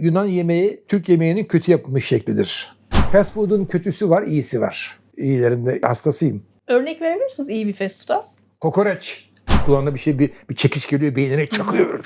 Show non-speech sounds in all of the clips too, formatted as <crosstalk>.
Yunan yemeği Türk yemeğinin kötü yapılmış şeklidir. Fast food'un kötüsü var, iyisi var. İyilerinde hastasıyım. Örnek verebilir misiniz iyi bir fast food'a? Kokoreç. Kulağına bir şey bir, bir çekiç geliyor beynine çakıyor.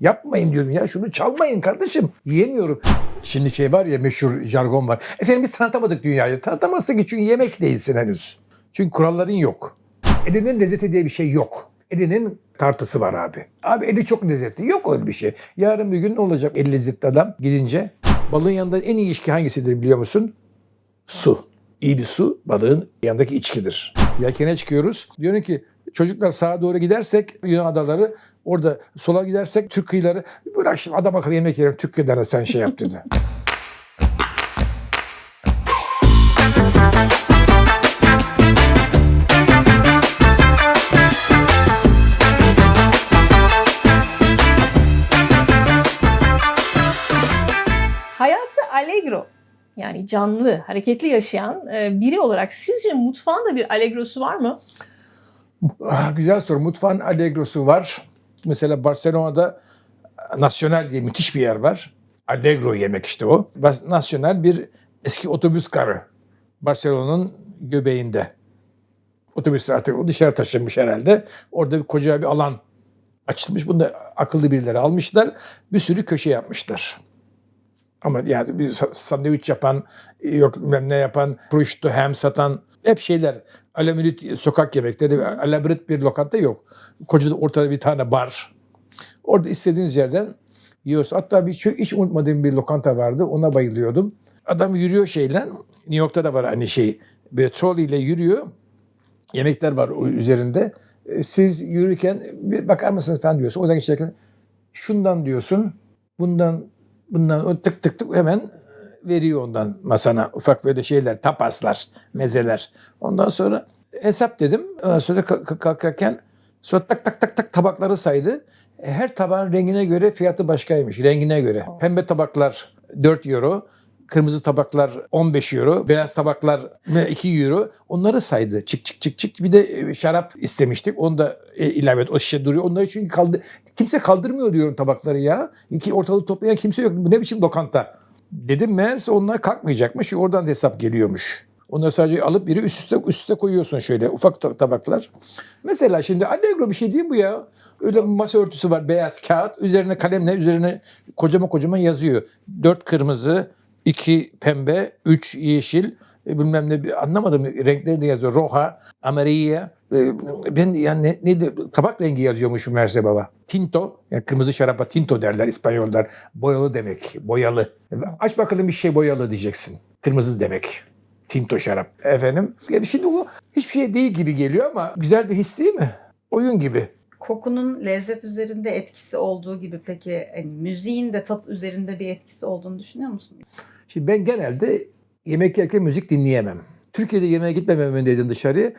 Yapmayın diyorum ya şunu çalmayın kardeşim. Yiyemiyorum. Şimdi şey var ya meşhur jargon var. Efendim biz tanıtamadık dünyayı. Tanıtamazsın ki çünkü yemek değilsin henüz. Çünkü kuralların yok. Elinin lezzeti diye bir şey yok. Elinin tartısı var abi. Abi eli çok lezzetli. Yok öyle bir şey. Yarın bir gün ne olacak el lezzetli adam gidince? Balığın yanında en iyi ilişki hangisidir biliyor musun? Su. İyi bir su balığın yanındaki içkidir. Yelkene çıkıyoruz. Diyorum ki çocuklar sağa doğru gidersek Yunan adaları orada sola gidersek Türk kıyıları bırak şimdi adam akıllı yemek yiyelim Türk kıyılarına sen şey yap dedi. <laughs> yani canlı, hareketli yaşayan e, biri olarak sizce mutfağın da bir allegrosu var mı? Ah, güzel soru. Mutfağın Allegro'su var. Mesela Barcelona'da Nacional diye müthiş bir yer var. Allegro yemek işte o. Nacional bir eski otobüs garı. Barcelona'nın göbeğinde. Otobüsler artık o dışarı taşınmış herhalde. Orada bir koca bir alan açılmış. Bunu da akıllı birileri almışlar. Bir sürü köşe yapmışlar. Ama yani bir sa- sandviç yapan, yok ne yapan, prosciutto ham satan hep şeyler. Alaminit sokak yemekleri, alabrit bir lokanta yok. Koca da ortada bir tane bar. Orada istediğiniz yerden yiyorsun. Hatta bir çok hiç unutmadığım bir lokanta vardı. Ona bayılıyordum. Adam yürüyor şeyle. New York'ta da var aynı şey. Böyle trolley ile yürüyor. Yemekler var o üzerinde. E, Siz yürürken bir bakar mısınız falan diyorsun. Oradan geçerken şundan diyorsun. Bundan bundan tık tık tık hemen veriyor ondan masana ufak böyle şeyler, tapaslar, mezeler. Ondan sonra hesap dedim. Ondan sonra kalk- kalk- kalkarken sonra tak tak tak tak tabakları saydı. E, Her tabağın rengine göre fiyatı başkaymış. Rengine göre. Pembe tabaklar 4 euro. Kırmızı tabaklar 15 euro, beyaz tabaklar 2 euro. Onları saydı. Çık çık çık çık. Bir de e, şarap istemiştik. Onu da e, ilave et. O şişe duruyor. Onları çünkü kaldı. Kimse kaldırmıyor diyorum tabakları ya. İki ortalığı toplayan kimse yok. Bu ne biçim lokanta? Dedim meğerse onlar kalkmayacakmış. Oradan da hesap geliyormuş. Onları sadece alıp biri üst üste, üst üste koyuyorsun şöyle ufak ta- tabaklar. Mesela şimdi Allegro bir şey değil bu ya. Öyle masa örtüsü var beyaz kağıt. Üzerine kalemle üzerine kocaman kocaman yazıyor. Dört kırmızı, iki pembe, üç yeşil. e, Bilmem ne anlamadım renkleri de yazıyor. Roja, amarilla. e, Ben yani ne, neydi? Tabak rengi yazıyormuş Merse Baba. Tinto, yani kırmızı şarapa tinto derler İspanyollar. Boyalı demek, boyalı. Aç bakalım bir şey boyalı diyeceksin. Kırmızı demek. Tinto şarap. Efendim. Yani şimdi bu hiçbir şey değil gibi geliyor ama güzel bir his değil mi? Oyun gibi. Kokunun lezzet üzerinde etkisi olduğu gibi peki hani müziğin de tat üzerinde bir etkisi olduğunu düşünüyor musun? Şimdi ben genelde yemek yerken müzik dinleyemem. Türkiye'de yemeğe gitmememin nedeni dışarıya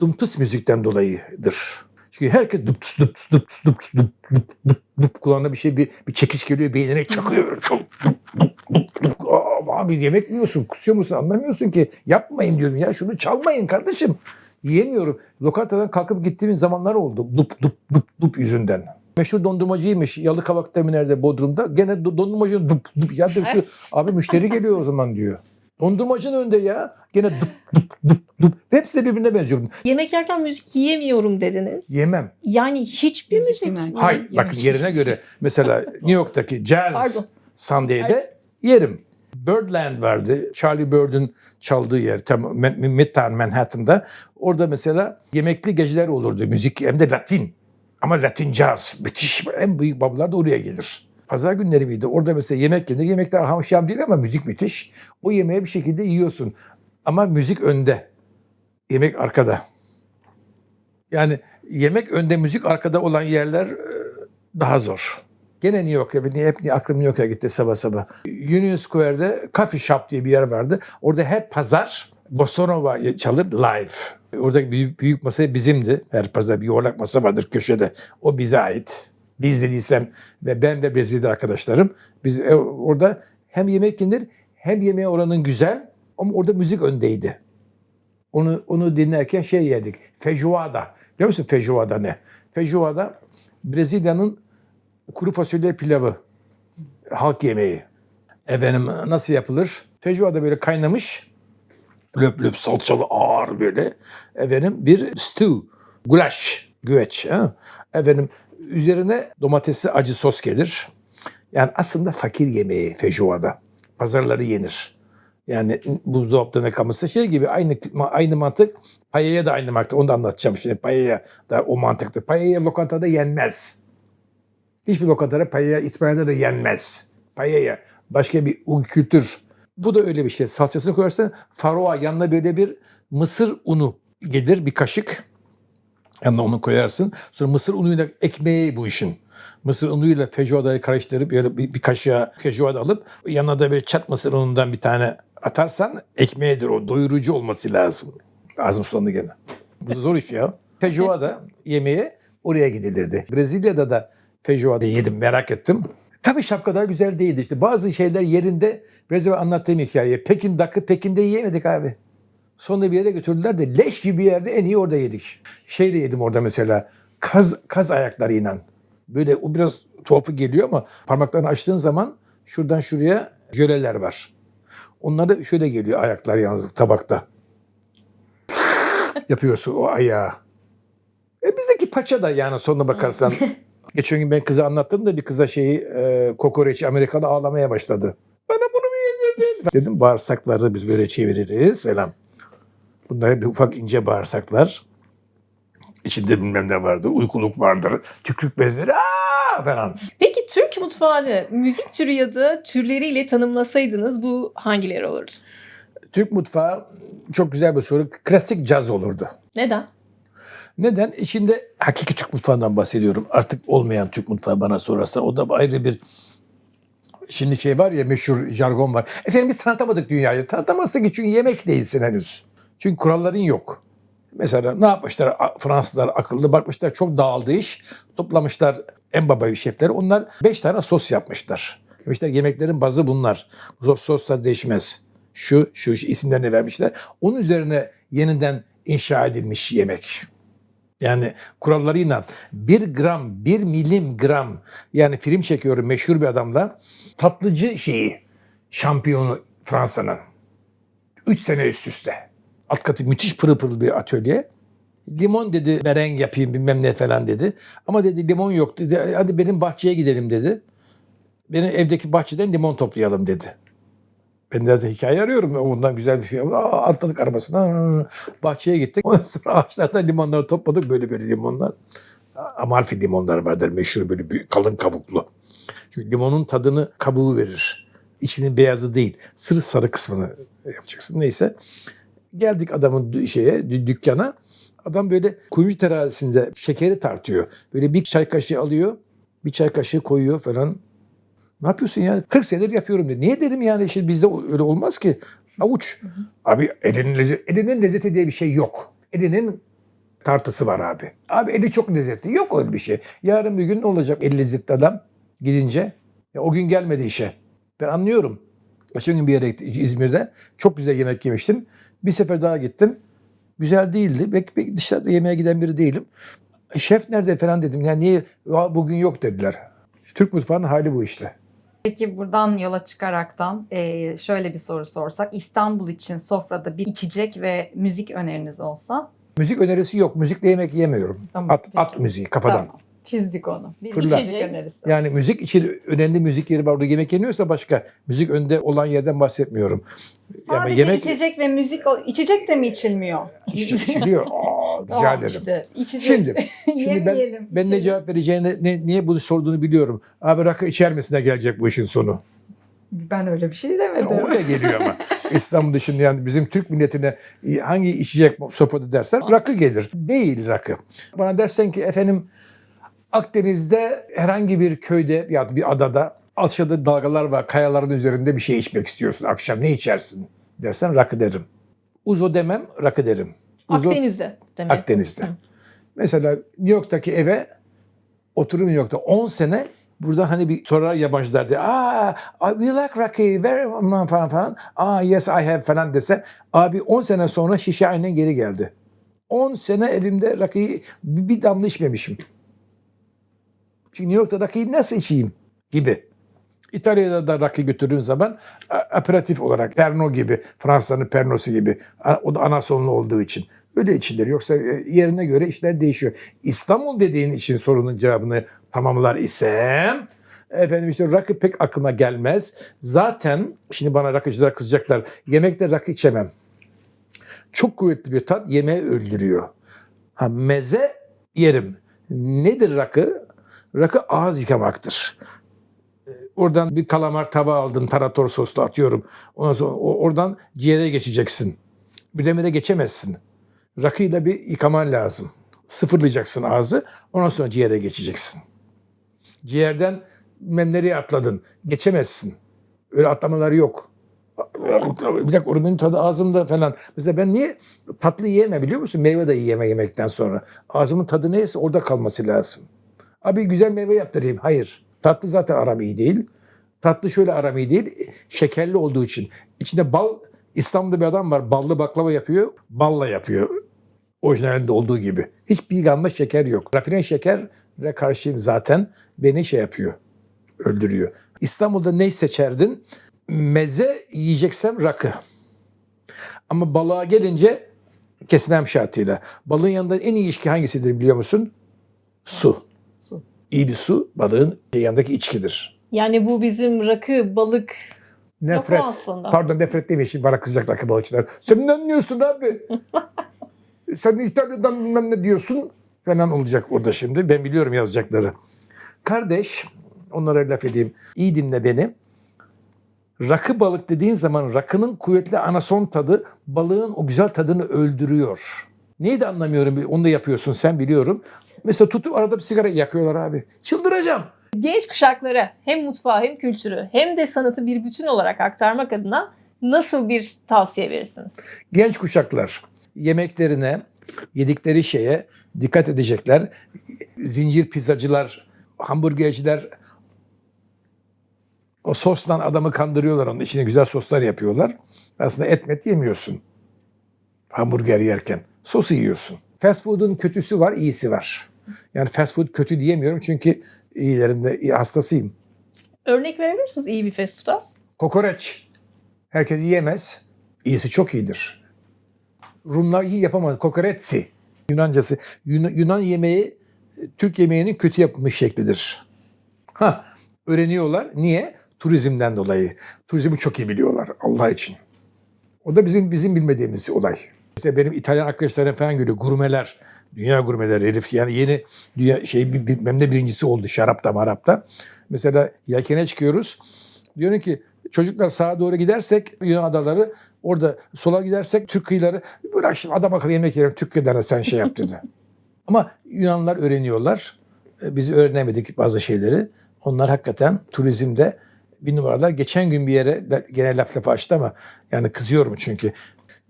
dımtıs müzikten dolayıdır. Çünkü herkes dıptıs dıptıs dıptıs dıptıs dıp dıp dıp dıp kulağına bir şey bir, bir çekiç geliyor beynine çakıyor. Dıp dıp dıp dıp. Aa, Abi yemek yiyorsun? Kusuyor musun? Anlamıyorsun ki. Yapmayın diyorum ya. Şunu çalmayın kardeşim. Yiyemiyorum. Lokantadan kalkıp gittiğim zamanlar oldu. Dup dup dup dup yüzünden. Meşhur dondurmacıymış. Yalıkavak'ta mı nerede Bodrum'da. Gene do- dondurmacı dup dup. Ya diyor şu, <laughs> abi müşteri geliyor o zaman diyor. Dondurmacının önünde ya. Gene dup dup dup dup. Hepsi de birbirine benziyor. Yemek yerken müzik yiyemiyorum dediniz. Yemem. Yani hiçbir Müzik müzik. Hayır bakın yerine göre. Mesela New York'taki Jazz Pardon. Sunday'de yerim. Birdland vardı. Charlie Bird'ün çaldığı yer tam Midtown Manhattan'da. Orada mesela yemekli geceler olurdu. Müzik hem de Latin. Ama Latin jazz. Müthiş. En büyük babalar da oraya gelir. Pazar günleri miydi? Orada mesela yemek yenir. Yemekler hamşam değil ama müzik müthiş. O yemeği bir şekilde yiyorsun. Ama müzik önde. Yemek arkada. Yani yemek önde, müzik arkada olan yerler e, daha zor. Gene New York'ta, benim hep aklım New York'a gitti sabah sabah. Union Square'de Coffee Shop diye bir yer vardı. Orada her pazar Bostonova çalır live. Oradaki büyük, büyük masa bizimdi. Her pazar bir yuvarlak masa vardır köşede. O bize ait. İzlediysem ve ben de Brezilya'da arkadaşlarım. Biz e, orada hem yemek yenir hem yemeğe oranın güzel ama orada müzik öndeydi. Onu onu dinlerken şey yedik. Feijoada. Biliyor musun feijoada ne? Feijoada Brezilya'nın kuru fasulye pilavı. halk yemeği. Efendim nasıl yapılır? Feijoada böyle kaynamış. Löp löp salçalı ağır böyle. Efendim bir stew. Gulaş. Güveç. Ha? Efendim üzerine domatesli acı sos gelir. Yani aslında fakir yemeği feijoada. Pazarları yenir. Yani buzdolapta ne kalmışsa şey gibi aynı aynı mantık payaya da aynı mantık. Onu da anlatacağım şimdi. Payaya da o mantıktır. Payaya lokantada yenmez. Hiçbir lokantada payaya İspanya'da da yenmez. Payaya başka bir kültür. Bu da öyle bir şey. Salçasını koyarsın faroa yanına böyle bir mısır unu gelir bir kaşık. Yanına onu koyarsın. Sonra mısır unuyla ekmeği bu işin. Mısır unuyla feijoadayı karıştırıp böyle bir, bir kaşığa feijoada alıp yanına da böyle çat mısır unundan bir tane atarsan ekmeğidir o. Doyurucu olması lazım. Ağzım sulandı gene. Bu zor iş ya. Feijoada yemeğe oraya gidilirdi. Brezilya'da da feijoada yedim merak ettim. Tabii şapkalar güzel değildi işte. Bazı şeyler yerinde biraz evvel anlattığım hikaye. Pekin dakı Pekin'de yiyemedik abi. Sonra bir yere götürdüler de leş gibi bir yerde en iyi orada yedik. Şey de yedim orada mesela. Kaz, kaz ayaklarıyla. Böyle o biraz tuhafı geliyor ama parmaklarını açtığın zaman şuradan şuraya jöleler var. Onlar da şöyle geliyor ayaklar yalnız tabakta. Yapıyorsun o ayağı. E bizdeki paça da yani sonuna bakarsan. <laughs> Geçen gün ben kıza anlattım da bir kıza şeyi e, kokoreç Amerikalı ağlamaya başladı. Bana bunu mu yedirdin? Dedim bağırsakları biz böyle çeviririz falan. Bunlar bir ufak ince bağırsaklar. İçinde bilmem ne vardır. Uykuluk vardır. Tükrük bezleri aa falan. Peki Türk mutfağını müzik türü ya da türleriyle tanımlasaydınız bu hangileri olurdu? Türk mutfağı çok güzel bir soru. Klasik caz olurdu. Neden? Neden? İçinde hakiki Türk mutfağından bahsediyorum. Artık olmayan Türk mutfağı bana sorarsan o da ayrı bir Şimdi şey var ya meşhur jargon var. Efendim biz tanıtamadık dünyayı. Tanıtamazsın ki çünkü yemek değilsin henüz. Çünkü kuralların yok. Mesela ne yapmışlar Fransızlar akıllı bakmışlar çok dağıldı iş. Toplamışlar en baba şefleri. Onlar beş tane sos yapmışlar. Demişler yemeklerin bazı bunlar. Sos, soslar değişmez. Şu, şu, şu isimlerini vermişler. Onun üzerine yeniden inşa edilmiş yemek. Yani kurallarıyla bir gram, bir milim gram yani film çekiyorum meşhur bir adamla tatlıcı şeyi şampiyonu Fransa'nın. Üç sene üst üste. Alt katı müthiş pırıl pırıl bir atölye. Limon dedi mereng yapayım bilmem ne falan dedi. Ama dedi limon yok dedi. Hadi benim bahçeye gidelim dedi. Benim evdeki bahçeden limon toplayalım dedi. Ben de hikaye arıyorum. Ondan güzel bir şey. Aa, atladık arabasına. Bahçeye gittik. <laughs> Ondan sonra ağaçlardan limonları topladık. Böyle böyle limonlar. Amalfi limonlar vardır. Meşhur böyle büyük, kalın kabuklu. Çünkü limonun tadını kabuğu verir. İçinin beyazı değil. Sırı sarı kısmını yapacaksın. Neyse. Geldik adamın şeye, dü- dükkana. Adam böyle kuyumcu terazisinde şekeri tartıyor. Böyle bir çay kaşığı alıyor. Bir çay kaşığı koyuyor falan. Ne yapıyorsun ya? 40 senedir yapıyorum dedi. Niye dedim yani şimdi bizde öyle olmaz ki. Avuç. Abi elinin, lezzeti, elinin lezzeti diye bir şey yok. Elinin tartısı var abi. Abi eli çok lezzetli. Yok öyle bir şey. Yarın bir gün ne olacak el lezzetli adam gidince? Ya o gün gelmedi işe. Ben anlıyorum. Geçen gün bir yere gittim İzmir'de. Çok güzel yemek yemiştim. Bir sefer daha gittim. Güzel değildi. Belki, belki dışarıda yemeğe giden biri değilim. Şef nerede falan dedim. Yani niye "Ya bugün yok dediler. Türk mutfağının hali bu işte. Peki buradan yola çıkaraktan eee, şöyle bir soru sorsak. İstanbul için sofrada bir içecek ve müzik öneriniz olsa? Müzik önerisi yok. Müzikle yemek yemiyorum. Tamam, at, peki. at müziği kafadan. Tamam. Çizdik onu. Bir Fırla. içecek önerisi. Yani müzik için önemli müzik yeri var. Orada yemek yeniyorsa başka. Müzik önde olan yerden bahsetmiyorum. Yani Sadece yemek içecek ve müzik içecek de mi içilmiyor? iç- içiliyor. <laughs> Aa, rica Tamam ederim. işte. İçecek. Şimdi, <laughs> şimdi ben, ben ne cevap vereceğini, ne, niye bunu sorduğunu biliyorum. Abi rakı içer misine gelecek bu işin sonu. Ben öyle bir şey Ya, demedim. o da geliyor ama. <laughs> İstanbul dışında yani bizim Türk milletine hangi içecek sofrada dersen rakı gelir. Değil rakı. Bana dersen ki efendim Akdeniz'de herhangi bir köyde ya da bir adada aşağıda dalgalar var, kayaların üzerinde bir şey içmek istiyorsun. Akşam ne içersin dersen rakı derim. Uzo demem, rakı derim. Uzo, Akdeniz'de demek. Akdeniz'de. Hı. Mesela New York'taki eve oturum New York'ta 10 sene burada hani bir sorar yabancılar diye ah we like Rocky very much," falan falan ah yes I have falan dese abi 10 sene sonra şişe aynen geri geldi. 10 sene evimde rakıyı bir damla içmemişim. Çünkü New York'ta rakıyı nasıl içeyim gibi. İtalya'da da rakı götürdüğün zaman a- aperatif olarak Pernod gibi, Fransa'nın Pernod'su gibi o da anasonlu olduğu için öyle içilir. Yoksa e, yerine göre işler değişiyor. İstanbul dediğin için sorunun cevabını tamamlar isem efendim işte rakı pek aklıma gelmez. Zaten şimdi bana rakıcılar kızacaklar. Yemekte rakı içemem. Çok kuvvetli bir tat yemeği öldürüyor. Ha meze yerim. Nedir rakı? Rakı ağız yıkamaktır. Ee, Oradan bir kalamar tava aldın tarator soslu atıyorum. Ondan sonra oradan ciğere geçeceksin. Bir demire geçemezsin. Rakıyla bir yıkaman lazım. Sıfırlayacaksın ağzı. Ondan sonra ciğere geçeceksin. Ciğerden memleri atladın. Geçemezsin. Öyle atlamalar yok. Bir dakika oranın tadı ağzımda falan. Mesela ben niye tatlı yiyemem biliyor musun? Meyve de yiyeme yemekten sonra. Ağzımın tadı neyse orada kalması lazım. Abi güzel meyve yaptırayım. Hayır. Tatlı zaten aram iyi değil. Tatlı şöyle aram iyi değil. Şekerli olduğu için. İçinde bal, İstanbul'da bir adam var. Ballı baklava yapıyor. Balla yapıyor. Orijinalinde olduğu gibi. Hiçbir gamma şeker yok. Rafine şekere karşıyım zaten. Beni şey yapıyor. Öldürüyor. İstanbul'da ne seçerdin? Meze yiyeceksem rakı. Ama balığa gelince kesmem şartıyla. Balığın yanında en iyi içki hangisidir biliyor musun? Su. Su. İyi bir su balığın yanındaki içkidir. Yani bu bizim rakı, balık Nefret. aslında. Pardon nefret demeyin şimdi bana kızacak rakı balıkçılar. Sen ne anlıyorsun abi? <laughs> Sen İtalya'dan bilmem ne diyorsun falan olacak orada şimdi. Ben biliyorum yazacakları. Kardeş, onlara laf edeyim. İyi dinle beni. Rakı balık dediğin zaman rakının kuvvetli anason tadı balığın o güzel tadını öldürüyor. Neydi anlamıyorum onu da yapıyorsun sen biliyorum. Mesela tutup arada bir sigara yakıyorlar abi. Çıldıracağım. genç kuşaklara hem mutfağı hem kültürü hem de sanatı bir bütün olarak aktarmak adına nasıl bir tavsiye verirsiniz? genç kuşaklar yemeklerine, yedikleri şeye dikkat edecekler. Zincir pizzacılar, hamburgerciler o sosla adamı kandırıyorlar. Onun içine güzel soslar yapıyorlar. Aslında et met yemiyorsun. Hamburger yerken. Sosu yiyorsun. Fast food'un kötüsü var, iyisi var. Yani fast food kötü diyemiyorum çünkü iyilerinde hastasıyım. Örnek verebilir misiniz iyi bir fast food'a? Kokoreç. Herkes yiyemez. İyisi çok iyidir. Rumlar iyi yapamaz. Kokoretsi. Yunancası. Yun- Yunan yemeği Türk yemeğinin kötü yapılmış şeklidir. Ha, öğreniyorlar. Niye? Turizmden dolayı. Turizmi çok iyi biliyorlar Allah için. O da bizim bizim bilmediğimiz olay. İşte benim İtalyan arkadaşlarım falan görüyor. Gurmeler. Dünya gurmeleri herif yani yeni dünya şey bilmem ne birincisi oldu şarapta marapta. Mesela yelkene çıkıyoruz. Diyorum ki çocuklar sağa doğru gidersek Yunan adaları orada sola gidersek Türk kıyıları bırak şimdi adam akıllı yemek yiyelim Türk kıyılarına sen şey yap dedi. <laughs> Ama Yunanlar öğreniyorlar. E, Biz öğrenemedik bazı şeyleri. Onlar hakikaten turizmde bir numaralar. Geçen gün bir yere gene laf lafı açtı ama yani kızıyorum çünkü.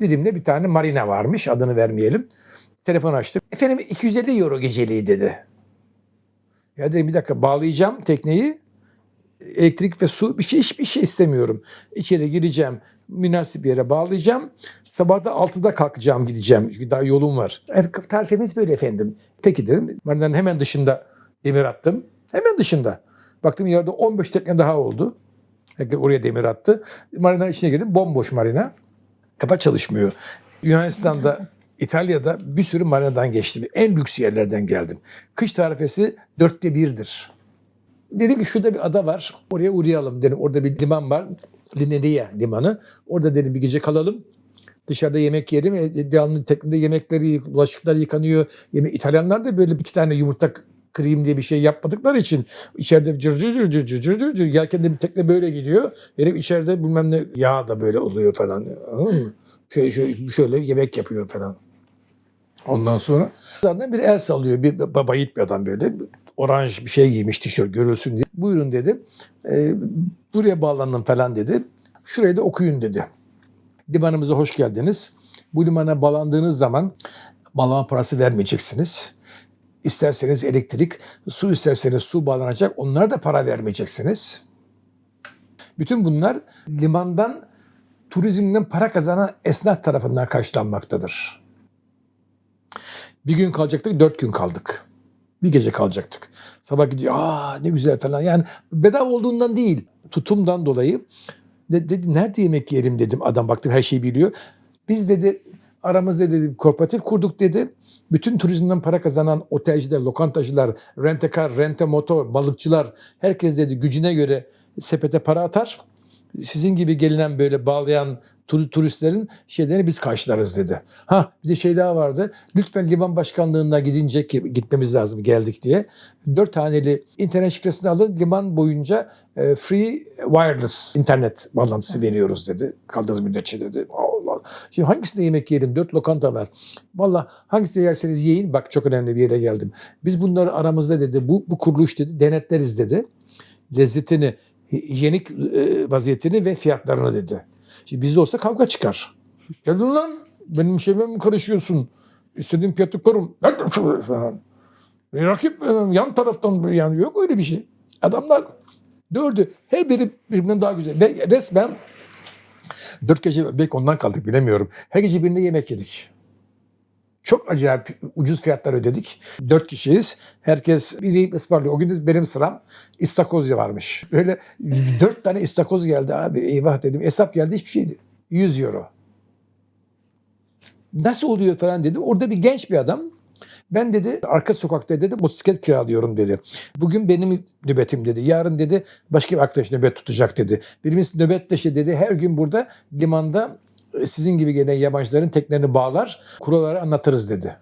Didim'de bir tane marina varmış adını vermeyelim. Telefon açtım. Efendim 250 euro geceliği dedi. Ya dedim bir dakika bağlayacağım tekneyi elektrik ve su bir şey hiçbir şey istemiyorum. İçeri gireceğim, münasip bir yere bağlayacağım. Sabah da 6'da kalkacağım gideceğim. Çünkü daha yolum var. Evet, tarifimiz böyle efendim. Peki dedim. Marinanın hemen dışında demir attım. Hemen dışında. Baktım yerde 15 tekne daha oldu. Oraya demir attı. Marinanın içine girdim. Bomboş marina. Kafa çalışmıyor. Yunanistan'da, İtalya'da bir sürü marinadan geçtim. En lüks yerlerden geldim. Kış tarifesi dörtte birdir. Dedim ki şurada bir ada var. Oraya uğrayalım dedim. Orada bir liman var. Lineria limanı. Orada dedim bir gece kalalım. Dışarıda yemek yedim. E, Devamlı teknede yemekleri, bulaşıklar yıkanıyor. Yeme İtalyanlar da böyle iki tane yumurta kırayım diye bir şey yapmadıkları için içeride cır cır cır cır cır cır cır cır de bir tekne böyle gidiyor. Herif içeride bilmem ne yağ da böyle oluyor falan. Anladın mı? Şöyle, şöyle, şöyle yemek yapıyor falan. Ondan sonra zaten bir el sallıyor. Bir baba bir adam böyle. Oranj bir şey giymiş tişört görülsün diye. Buyurun dedi. "Ee, buraya bağlanın falan dedi. Şurayı da okuyun dedi. Limanımıza hoş geldiniz. Bu limana bağlandığınız zaman bağlama parası vermeyeceksiniz. İsterseniz elektrik, su isterseniz su bağlanacak. Onlara da para vermeyeceksiniz. Bütün bunlar limandan turizmden para kazanan esnaf tarafından karşılanmaktadır. Bir gün kalacaktık, dört gün kaldık. Bir gece kalacaktık. Sabah gidiyor aa ne güzel falan. Yani bedava olduğundan değil tutumdan dolayı. De, dedim nerede yemek yiyelim dedim. Adam baktım her şeyi biliyor. Biz dedi aramızda dedi kooperatif kurduk dedi. Bütün turizmden para kazanan otelciler, lokantacılar, rentekar, rente motor, balıkçılar herkes dedi gücüne göre sepete para atar. Sizin gibi gelinen böyle bağlayan tur- turistlerin şeylerini biz karşılarız dedi. Ha bir de şey daha vardı. Lütfen liman başkanlığına gidince ki gitmemiz lazım geldik diye. Dört haneli internet şifresini alın liman boyunca e, free wireless internet bağlantısı veriyoruz dedi. Kaldığınız müddetçe dedi. Allah. Şimdi hangisinde yemek yiyelim? Dört lokanta var. Valla hangisinde yerseniz yiyin. Bak çok önemli bir yere geldim. Biz bunları aramızda dedi. Bu, bu kuruluş dedi. Denetleriz dedi. Lezzetini, hijyenik e, vaziyetini ve fiyatlarını dedi. Şimdi bizde olsa kavga çıkar. Geldin lan benim şeyime mi karışıyorsun? İstediğim fiyatı korum. Falan. Rakip yan taraftan yani yok öyle bir şey. Adamlar dördü her biri birbirinden daha güzel. Ve resmen dört gece belki ondan kaldık bilemiyorum. Her gece birinde yemek yedik. Çok acayip ucuz fiyatlar ödedik. Dört kişiyiz. Herkes biri ısmarlıyor. O gün benim sıram istakoz varmış. Böyle dört tane istakoz geldi abi. Eyvah dedim. Hesap geldi hiçbir şeydi. 100 euro. Nasıl oluyor falan dedim. Orada bir genç bir adam. Ben dedi arka sokakta dedi motosiklet kiralıyorum dedi. Bugün benim nöbetim dedi. Yarın dedi başka bir arkadaş nöbet tutacak dedi. Birimiz nöbetleşe dedi. Her gün burada limanda sizin gibi gelen yabancıların teknelerini bağlar. Kuralları anlatırız dedi.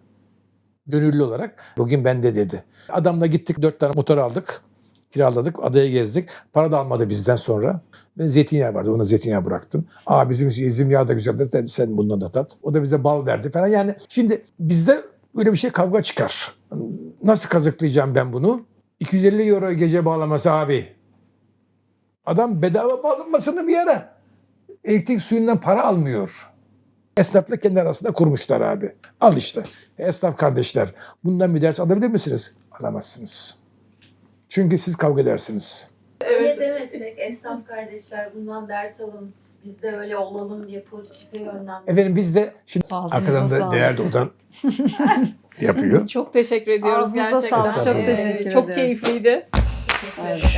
Gönüllü olarak. Bugün bende dedi. Adamla gittik dört tane motor aldık. Kiraladık, adaya gezdik. Para da almadı bizden sonra. Ben zeytinyağı vardı, ona zeytinyağı bıraktım. Aa bizim üzüm yağı da güzel, sen, sen bundan da tat. O da bize bal verdi falan. Yani şimdi bizde böyle bir şey kavga çıkar. Nasıl kazıklayacağım ben bunu? 250 euro gece bağlaması abi. Adam bedava bağlanmasını bir yere. Elektrik suyundan para almıyor. Esnafla kendi arasında kurmuşlar abi. Al işte. Esnaf kardeşler. Bundan bir ders alabilir misiniz? Alamazsınız. Çünkü siz kavga edersiniz. Öyle demesek esnaf kardeşler bundan ders alın. Biz de öyle olalım diye pozitife yönlendirmek. Efendim biz de şimdi Ağzınıza arkadan da sağlık. değer doğudan <laughs> yapıyor. Çok teşekkür ediyoruz Ağzınıza gerçekten. sağlık. Çok teşekkür Çok ederim. keyifliydi. Harika.